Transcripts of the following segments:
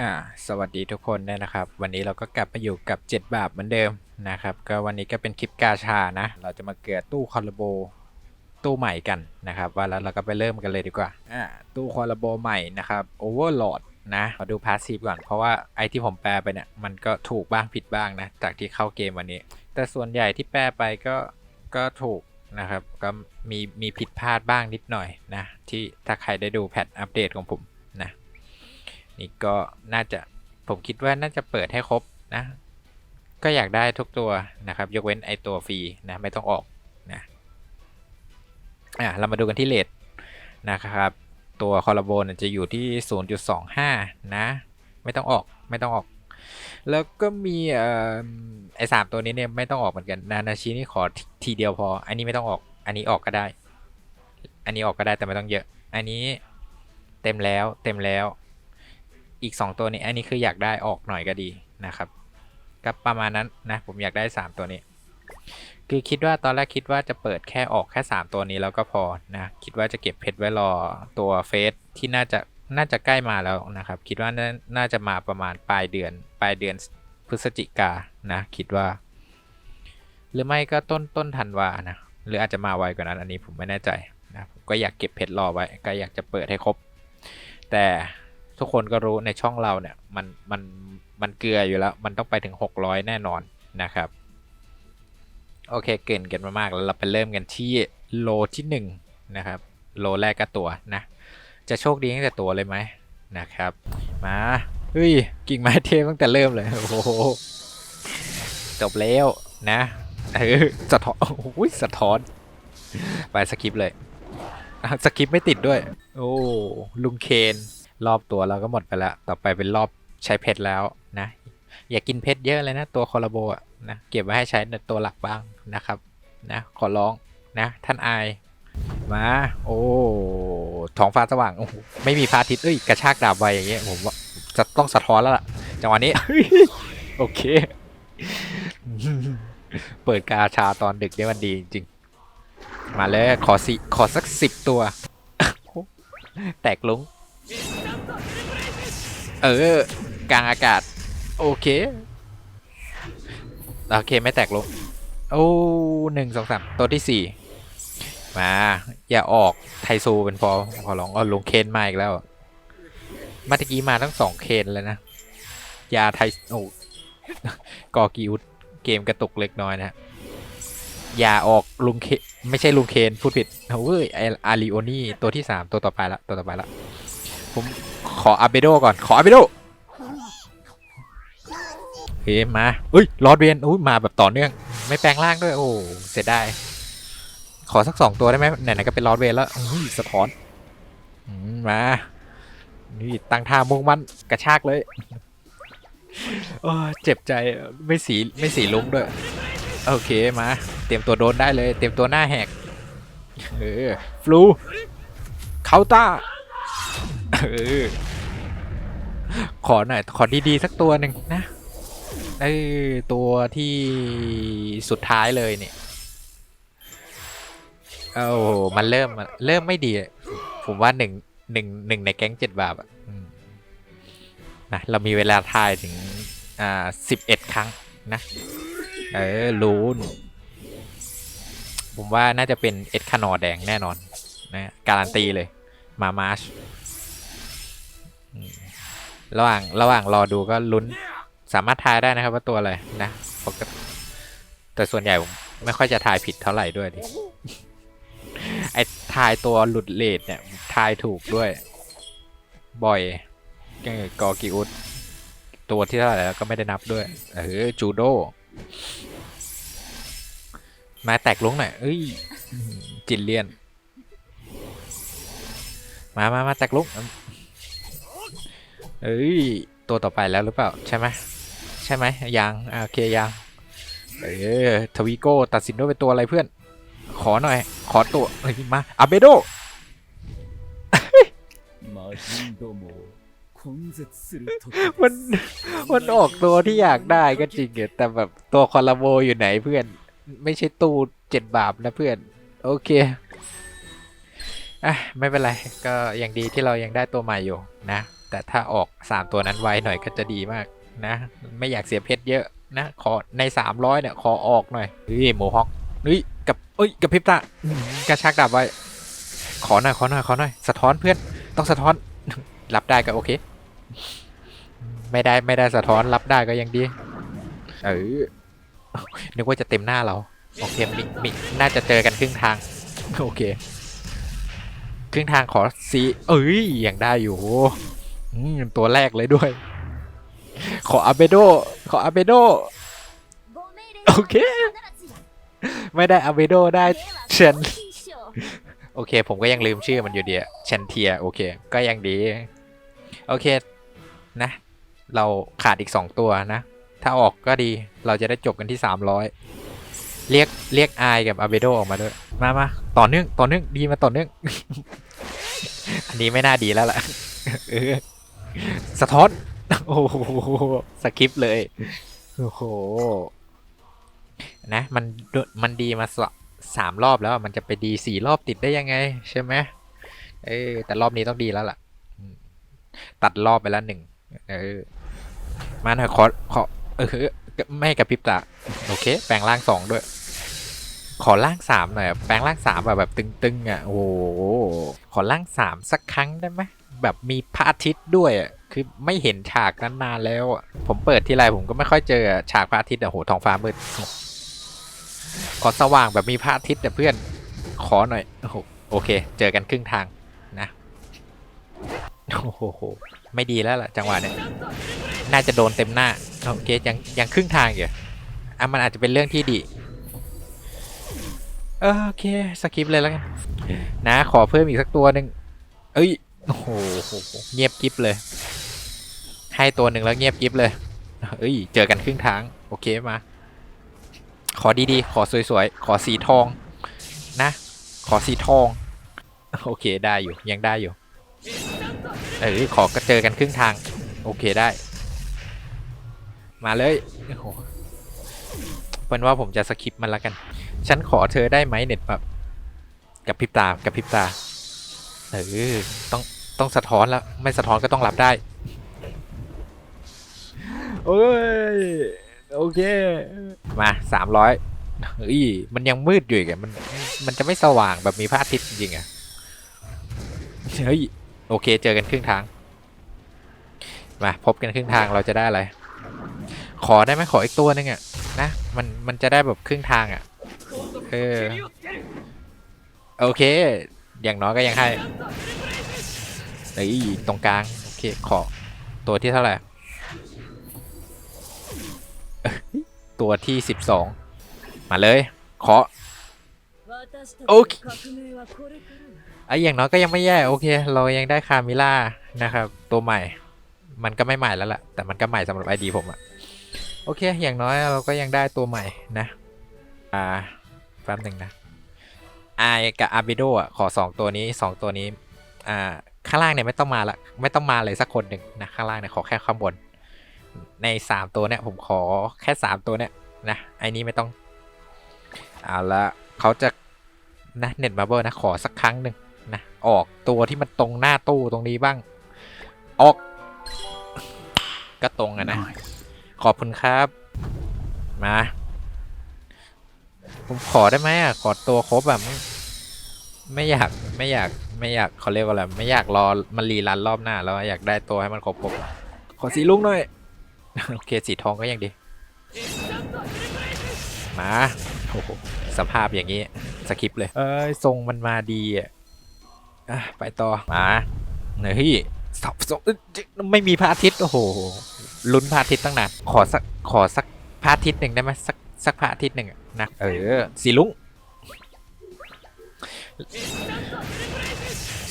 อ่าสวัสดีทุกคนด้วยนะครับ วันนี้เราก็กลับมาอยู่กับ 7 บาทเหมือนเดิมนะครับ ก็วันนี้ก็เป็นคลิปกาชานะ เราจะมาเกิดตู้คอร์โบตู้ใหม่กันนะครับ ว่าแล้วเราก็ไปเริ่มกันเลยดีกว่าอ่าตู้คอร์โบใหม่นะครับโอเวอร์โหลดนะมาดูพาสซีฟก่อนเพราะว่าไอที่ผมแปลไปเนี่ยมันก็ถูกบ้างผิดบ้างนะจากที่เข้าเกมวันนี้ แต่ส่วนใหญ่ที่แปลไปก็ก็ถูกนะครับ ก็มีมีผิดพลาดบ้างนิดหน่อยนะที่ถ้าใครได้ดูแพทอัปเดตของผม นี่ก็น่าจะผมคิดว่าน่าจะเปิดให้ครบนะ ก็อยากได้ทุกตัวนะครับ ยกเว้นไอตัวฟรีนะไม่ต้องออกนะอะเรามาดูกันที่เลทนะครับ ตัวคอร์โบนจะอยู่ที่ 0.25 นะ ไม่ต้องออกไม่ต้องออก แล้วก็มีออไอสามตัวนี้เนี่ยไม่ต้องออกเหมือนกันนานาชินี่ขอทีเดียวพอ อันนี้ไม่ต้องออก อันนี้ออกก็ได้ อันนี้ออกก็ได้แต่ไม่ต้องเยอะ อันนี้เต็มแล้วเต็มแล้ว อีก 2 ตัวนี้ อันนี้คืออยากได้ออกหน่อยก็ดีนะครับก็ประมาณนั้นนะผมอยากได้ 3 ตัวนี้ คือคิดว่าตอนแรกคิดว่าจะเปิดแค่ออกแค่ 3 ตัวนี้แล้วก็พอนะคิดว่าจะเก็บเพชรไว้รอตัวเฟสที่น่าจะน่าจะใกล้มาแล้วนะครับ คิดว่าน่าจะมาประมาณปลายเดือน ปลายเดือนพฤศจิกานะคิดว่า หรือไม่ก็ต้นต้นธันวานะหรืออาจจะมาไวกว่านั้นอันนี้ผมไม่แน่ใจนะผมก็อยากเก็บเพชรรอไว้ ก็อยากจะเปิดให้ครบ แต่ ทุกคนก็รู้ในช่องเราเนี่ยมันมันมันเกลืออยู่แล้ว มันต้องไปถึง 600 แน่นอนนะครับ โอเคเกินกันมามากแล้วเราไปเริ่มกันที่โลที่1นะครับโลแรกก็ตัวนะ จะโชคดีตั้งแต่ตัวเลยไหมนะครับ มาเฮ้ยกิ่งไม้เทตั้งแต่เริ่มเลยโอ้โหจบแล้วนะเออสะท้อนโอ้ยสะท้อนไปสกิปเลยสกิปไม่ติดด้วย โอ้ลุงเคน รอบตัวเราก็หมดไปแล้ว ต่อไปเป็นรอบใช้เพชรแล้วนะ อย่ากินเพชรเยอะเลยนะตัวคอร์โบะนะเก็บไว้ให้ใช้ในตัวหลักบ้างนะครับนะขอร้องนะท่านอายมาโอ้ท้องฟ้าสว่างโอ้ไม่มีพระอาทิตย์เอ้ยกระชากดาบไวอย่างเงี้ยผมว่าจะต้องสะท้อนแล้วล่ะจังหวะนี้ โอเค เปิดกาชาตอนดึกเนี่ยมันดีจริงมาเลยขอสิขอสักสิบตัว แตกลุง เออ กลางอากาศ โอเค โอเค ไม่แตกลงโอ้หนึ่งสองสามตัวที่สี่มา อย่าออกไทซูเป็นพอขอร้องอ๋อลงเคนมาอีกแล้วมาตะกี้มาทั้งสองเคนแล้วนะ ยาไทโอ้กอกิอุดเกมกระตุกเล็กน้อยนะอย่าออกลุงเคนไม่ใช่ลุงเคนพูดผิดเฮ้ยออาริโอนี่ตัวที่สามตัวต่อไปละตัวต่อไปละ ผมขออาเบโดก่อน ขออาเบโดเฮ้ยมาอุ้ยลอดเวนอุ้ยมาแบบต่อเนื่อง ไม่แปลงร่างด้วย โอ้เสียดายขอสักสองตัวได้ไหมไหนๆก็เป็นลอดเวนแล้วอุ้ยสะท้อนมานี่ตั้งท่ามุ่งมั่นกระชากเลยโอ้เจ็บใจไม่สีไม่สีลุ้งด้วย โอเคมา เตรียมตัวโดนได้เลย เตรียมตัวหน้าแหกเออฟลูเคาต้า เออ ขอหน่อย ขอดีๆสักตัวหนึ่งนะ เออ ตัวที่สุดท้ายเลยเนี่ยโอ้โหมันเริ่มเริ่มไม่ดี ผมว่าหนึ่งหนึ่งหนึ่งในแก๊งเจ็ดบาทอะนะเรามีเวลาทายถึง อ่าสิบเอ็ดครั้งนะ เออลูนผมว่าน่าจะเป็นเอ็ดคานอแดงแน่นอนนะการันตีเลย มามาร์ช ระหว่างระหว่างรอดูก็ลุ้นสามารถทายได้นะครับว่าตัวอะไรนะปกติแต่ส่วนใหญ่ผมไม่ค่อยจะทายผิดเท่าไหร่ด้วยดิไอ้ทายตัวหลุดเลทเนี่ยทายถูกด้วย บ่อยก็กอกิอุดตัวที่เท่าไหร่แล้วก็ไม่ได้นับด้วยเออจูโด มาแตกลงหน่อย เอ้ย จินเลียน มามามาแตกลุก เอ้ย ตัวต่อไปแล้วหรือเปล่า ใช่ไหมใช่ไหมยังโอเคยังเออทวีโก้ตัดสินด้วยเป็นตัวอะไรเพื่อน ขอหน่อย ขอตัวมาอาเบโดมันมันออกตัวที่อยากได้ก็จริงแต่แบบตัวคอนลาโบอยู่ไหนเพื่อน ไม่ใช่ตู้เจ็ดบาปนะเพื่อน โอเคอะไม่เป็นไร ก็ยังดีที่เรายังได้ตัวใหม่อยู่นะ แต่ถ้าออกสามตัวนั้นไวหน่อยก็จะดีมากนะ ไม่อยากเสียเพชรเยอะนะ ขอใน 300เนี่ยขอออกหน่อยเฮ้ยโมฮอคเฮ้ยกับเอ้ยกับพิบตากระชากดาบไว้ ขอหน่อยขอหน่อยขอหน่อยสะท้อนเพื่อนต้องสะท้อนรับได้ก็โอเค ไม่ได้ไม่ได้สะท้อนรับได้ก็ยังดีเออนึกว่าจะเต็มหน้าเรา โอเคมิมิน่าจะเจอกันครึ่งทาง โอเค ครึ่งทางขอสีเอ้ยยังได้อยู่ ตัวแรกเลยด้วย ขออาเบโด ขออาเบโด โอเค ไม่ได้อาเบโดได้เชนโอเค ผมก็ยังลืมชื่อมันอยู่ดีอะเชนเทีย โอเค ก็ยังดี โอเค นะ เราขาดอีก2ตัวนะ ถ้าออกก็ดี เราจะได้จบกันที่300เรียก เรียกไอกับอาเบโดออกมาด้วย มามาต่อเนื่อง ต่อเนื่อง ดีมาต่อเนื่อง อันนี้ไม่น่าดีแล้วล่ะ เออ สะท้อน โอ้โหสคริปต์เลย โอ้โห นะ มันโดมันดีมาสสามรอบแล้วอะมันจะไปดีสี่รอบติดได้ยังไง ใช่ไหมเออ แต่รอบนี้ต้องดีแล้วล่ะอืมตัดรอบไปแล้วหนึ่งเออ มาหน่อยขอขอเออไม่กระพริบตาโอเค แปลงร่างสองด้วย ขอร่างสามหน่อยอะแปลงร่างสามแบบแบบตึงๆอะ โอ้โห ขอร่างสามสักครั้งได้ไหม แบบมีพระอาทิตย์ด้วยคือไม่เห็นฉากนั้นนานแล้วผมเปิดที่ไรผมก็ไม่ค่อยเจอฉากพระอาทิตย์อะโหท้องฟ้ามืดขอสว่างแบบมีพระอาทิตย์แต่เพื่อนขอหน่อยโอ้โหโอเค เจอกันครึ่งทางนะโอ้โหไม่ดีแล้วล่ะจังหวะเนี้ยน่าจะโดนเต็มหน้าโอเคยังยังครึ่งทางอยู่อะมันอาจจะเป็นเรื่องที่ดีโอเคสกิปเลยแล้วกันนะ ขอเพิ่มอีกสักตัวหนึ่งเอ้ย โอ้โหเงียบกิฟเลย ให้ตัวหนึ่งแล้วเงียบกิฟเลยเอ้ย เจอกันครึ่งทาง โอเคมา ขอดีๆ ขอสวยๆ ขอสีทอง นะ ขอสีทอง โอเคได้อยู่ ยังได้อยู่ เออขอก็เจอกันครึ่งทาง โอเคได้ มาเลยโอ้โหเป็นว่าผมจะสคิปมันละกัน ฉันขอเธอได้ไหมเน็ตแบบกับพิบตา กับพิบตา เออ ต้อง ต้องสะท้อนแล้วไม่สะท้อนก็ต้องรับได้ โอ้ย โอเค มาสามร้อยเฮ้ยมันยังมืดอยู่อีกอะมันมันจะไม่สว่างแบบมีพระอาทิตย์จริงๆอะเฮ้ยโอเคเจอกันครึ่งทาง มาพบกันครึ่งทางเราจะได้อะไร ขอได้ไหมขออีกตัวหนึงอะนะมันมันจะได้แบบครึ่งทางอะเออโอเค อย่างน้อยก็ยังให้ เฮ้ตรงกลาง โอเค ขอ ตัวที่เท่าไหร่ ตัวที่12มาเลย ขอ โอเคไอ้อย่างน้อยก็ยังไม่แย่โอเค เรายังได้คามิล่านะครับ ตัวใหม่ มันก็ไม่ใหม่แล้วล่ะ แต่มันก็ใหม่สำหรับไอดีผมอะโอเค อย่างน้อยเราก็ยังได้ตัวใหม่นะ อ่าแป๊บหนึ่งนะไอกับอาบิโดอะ ขอสองตัวนี้สองตัวนี้ อ่า ข้างล่างเนี่ยไม่ต้องมาละไม่ต้องมาเลยสักคนหนึ่งนะข้างล่างเนี่ยขอแค่ข้างบน ในสามตัวเนี่ยผมขอแค่สามตัวเนี่ยนะไอ้นี้ไม่ต้องเอาละเขาจะนะเน็ตมาเบอร์นะขอสักครั้งหนึ่งนะออกตัวที่มันตรงหน้าตู้ตรงนี้บ้าง ออก ก็ตรงอะนะ ขอบคุณครับ มา ผมขอได้ไหมอะ ขอตัวครบแบบ ไม่ไม่อยากไม่อยากไม่อยากเขาเรียกว่าอะไรไม่อยากรอมันรีรันรอบหน้าแล้วอยากได้ตัวให้มันครบครบขอสีลุงหน่อยโอเคสีทองก็ยังดี มาโอ้โหสภาพอย่างนี้สคริปต์เลย เอ้ยทรงมันมาดีอะอะไปต่อมาเฮ้ยสับสบไม่มีพระอาทิตย์โอ้โหลุ้นพระอาทิตย์ตั้งนานขอสักขอสักพระอาทิตย์หนึ่งได้ไหมสักสักพระอาทิตย์หนึ่งอะนะเออสีลุง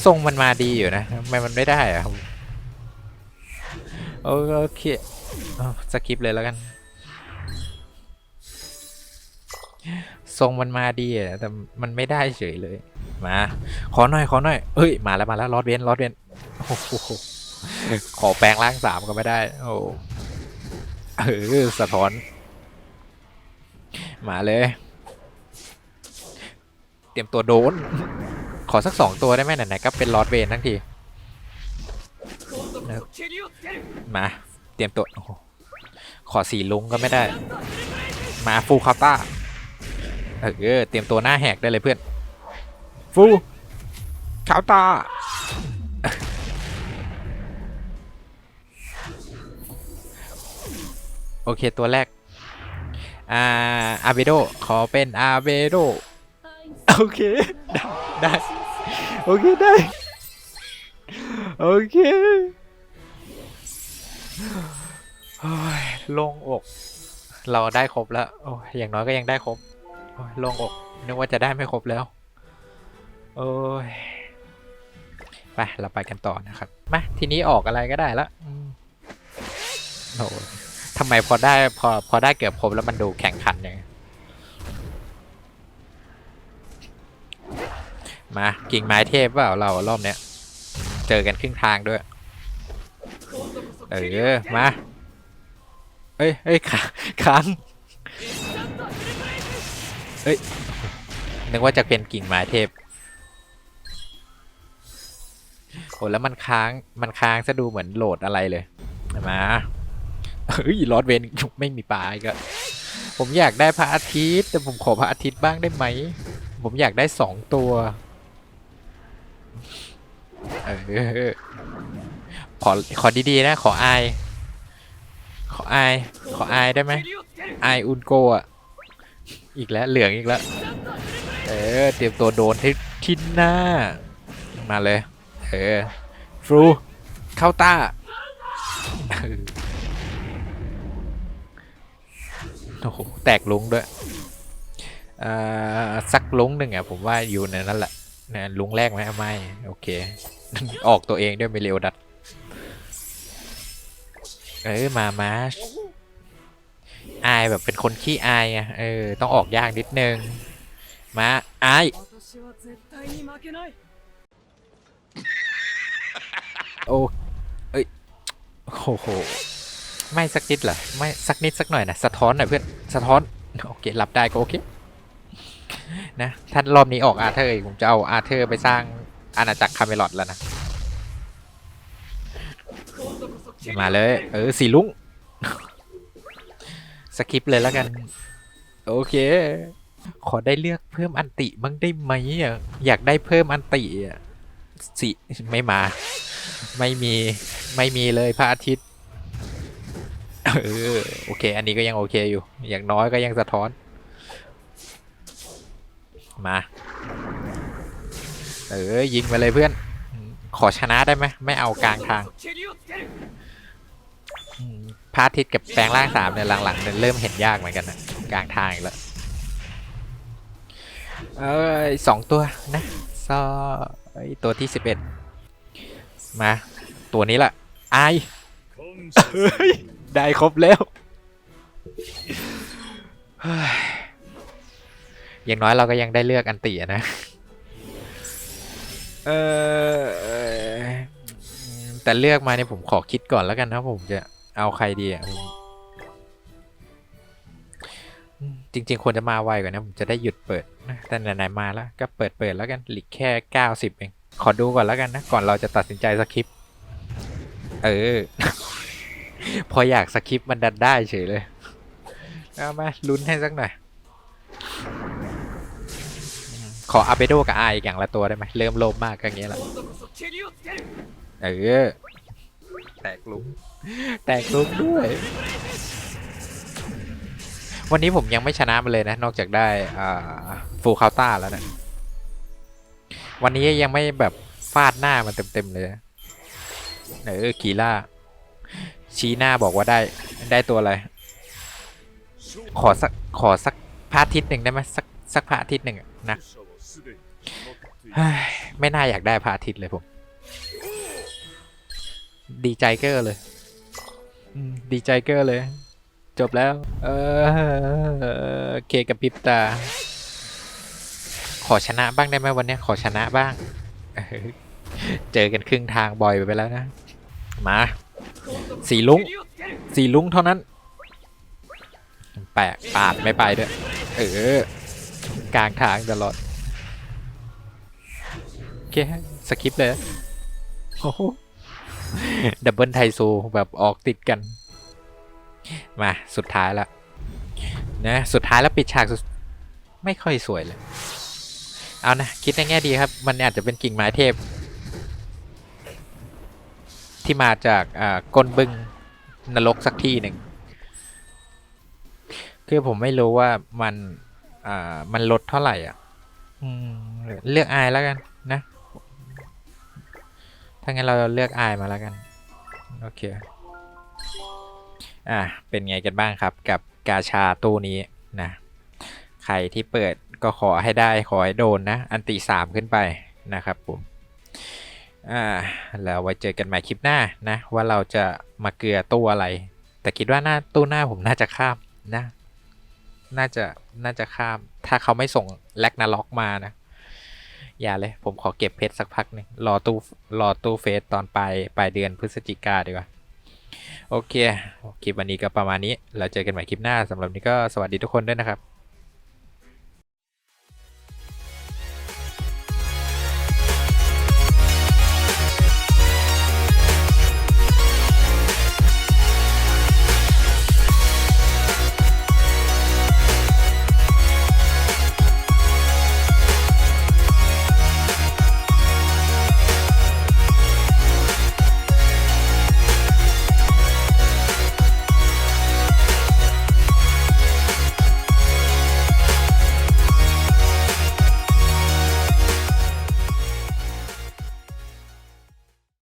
ทรงมันมาดีอยู่นะทำไมมันไม่ได้อะโอโอเคสกิปเลยแล้วกัน ทรงมันมาดีอะแต่มันไม่ได้เฉยเลย มา ขอหน่อยขอหน่อยเฮ้ยมาแล้วมาแล้วรอดเวนรอดเวนโอ้โหขอแปลงร่างสามก็ไม่ได้ โอ้เออสะท้อน มาเลย เตรียมตัวโดน ขอสักสองตัวได้ไหมไหนๆก็เป็นลอดเวนทั้งที มา เตรียมตัวขอสีลุงก็ไม่ได้ มาฟูคาต้าเออเตรียมตัวหน้าแหกได้เลยเพื่อน ฟูคาต้าโอเคตัวแรก อ่าอาเบโดขอเป็นอาเบโด โอเคได้ได้ โอเค ได้ โอเคโอ้ยล่งอก เราได้ครบแล้ว โอ้อย่างน้อยก็ยังได้ครบโล่งอก นึกว่าจะได้ไม่ครบแล้ว โอ้ยไปเราไปกันต่อนะครับ มา ทีนี้ออกอะไรก็ได้ละโอ้ทำไมพอได้พอพอได้เกือบครบแล้วมันดูแข่งขันอย่างนี้ มากิ่งไม้เทพเปล่าเรารอบเนี้ย เจอกันครึ่งทางด้วย เออ มาเอ้ยเอ้ยค้างเอ้ย นึกว่าจะเป็นกิ่งไม้เทพโอ้แล้วมันค้าง มันค้างซะดูเหมือนโหลดอะไรเลยมาเฮ้ยลอดเวนไม่มีปลาอีกอะผมอยากได้พระอาทิตย์ แต่ผมขอพระอาทิตย์บ้างได้ไหม ผมอยากได้สองตัว เออขอขอดีๆนะ ขออาย ขออาย ขออายได้ไหมอายอุนโกอะ อีกแล้วเหลืองอีกแล้ว เออ เตรียมตัวโดนที่ที่หน้า มาเลย เออฟรูเข้าตาโอ้โห แตกลุงด้วย อ่อสักลุงหนึ่งอะ ผมว่าอยู่ในนั้นแหละ นะลุงแรกไหมไม่ โอเค ออกตัวเองด้วยเมเรียวดัด เออมามาอายแบบเป็นคนขี้อายไงเออ ต้องออกยากนิดนึง มาอายโอ้เอ้ยโอ้โห ไม่สักนิดเหรอ ไม่สักนิดสักหน่อยนะ สะท้อนหน่อยเพื่อน สะท้อน โอเครับได้ก็โอเค นะท่านรอบนี้ออกอาเธอร์อีกผมจะเอาอาเธอร์ไปสร้างอาณาจักรคาเมลอดแล้วนะ มาเลย เออสีลุงสกิปเลยแล้วกัน โอเค ขอได้เลือกเพิ่มอันติบ้างได้ไหมอะอยากได้เพิ่มอันติอะสิไม่มา ไม่มีไม่มีเลยพระอาทิตย์เออโอเค อันนี้ก็ยังโอเคอยู่ อย่างน้อยก็ยังสะท้อน มาเออยิงไปเลยเพื่อน ขอชนะได้ไหมไม่เอากลางทางพาทิตกับแปลงร่างสามเนี่ยหลังๆเนี่ยเริ่มเห็นยากเหมือนกันนะกลางทางอีกแล้วเอ้ยสองตัวนะซอไอตัวที่สิบเอ็ดมา ตัวนี้ละไอได้ครบแล้ว อย่างน้อยเราก็ยังได้เลือกอันติอะนะ เออแต่เลือกมาเนี่ยผมขอคิดก่อนแล้วกันนะผมจะเอาใครดีอะจริง ๆ ควรจะมาไวกว่านะผมจะได้หยุดเปิดนะแต่ไหนๆมาแล้วก็เปิดเปิดแล้วกันหลีกแค่เก้าสิบเองขอดูก่อนแล้วกันนะ ก่อนเราจะตัดสินใจสคริปต์เออ พออยากสคริปต์มันดันได้เฉยเลยเอามาลุ้นให้สักหน่อย ขออาเบโดกับไออีกอย่างละตัวได้ไหมเริ่มโลภมากก็อย่างเงี้ยแหละเออแตกลุมแตกลุมด้วย วันนี้ผมยังไม่ชนะมันเลยนะ นอกจากได้ฟูลคาต้าแล้วเนะวันนี้ยังไม่แบบฟาดหน้ามันเต็มๆเลยเออกีล่า ชี้หน้าบอกว่าได้ได้ตัวอะไร ขอสักขอสักพระอาทิตย์หนึ่งได้ไหมสักสักพระอาทิตย์หนึ่งนะ ไม่น่าอยากได้พระอาทิตย์เลยผม ดีใจเกอร์เลยดีใจเกอร์เลย จบแล้ว เออเคกับพิบตา ขอชนะบ้างได้ไหมวันนี้ขอชนะบ้าง เจอกันครึ่งทางบ่อยไปแล้วนะ มาสีลุงสีลุงเท่านั้น แปะปาดไม่ไปด้วย เออกลางทางตลอด เคสคิปเลยโอ้โหดับเบิลไทโซแบบออกติดกัน มาสุดท้ายละนะสุดท้ายแล้วปิดฉากสุดไม่ค่อยสวยเลย เอานะ คิดในแง่ดีครับ มันอาจจะเป็นกิ่งไม้เทพ ที่มาจากอ่าก้นบึงนรกสักที่หนึ่ง คือผมไม่รู้ว่ามันอ่ามันลดเท่าไหร่อะอเลือกอายแล้วกันนะ ถ้างั้นเราเลือกอายมาแล้วกัน โอเค อะ เป็นไงกันบ้างครับ กับกาชาตู้นี้นะ ใครที่เปิดก็ขอให้ได้ขอให้โดนนะ อันติสามขึ้นไปนะครับผม อ่า แล้วไว้เจอกันใหม่คลิปหน้านะ ว่าเราจะมาเกลือตู้อะไร แต่คิดว่าหน้าตู้หน้าผมน่าจะข้ามนะ น่าจะน่าจะข้าม ถ้าเขาไม่ส่งแลกนาล็อกมานะ อย่าเลย ผมขอเก็บเพชรสักพักหนึงรอตู้รอตู้เฟสตอนปลายปลายเดือนพฤศจิกาดีกว่า โอเค คลิปวันนี้ก็ประมาณนี้ เราเจอกันใหม่คลิปหน้าสำหรับนี้ก็สวัสดีทุกคนด้วยนะครับ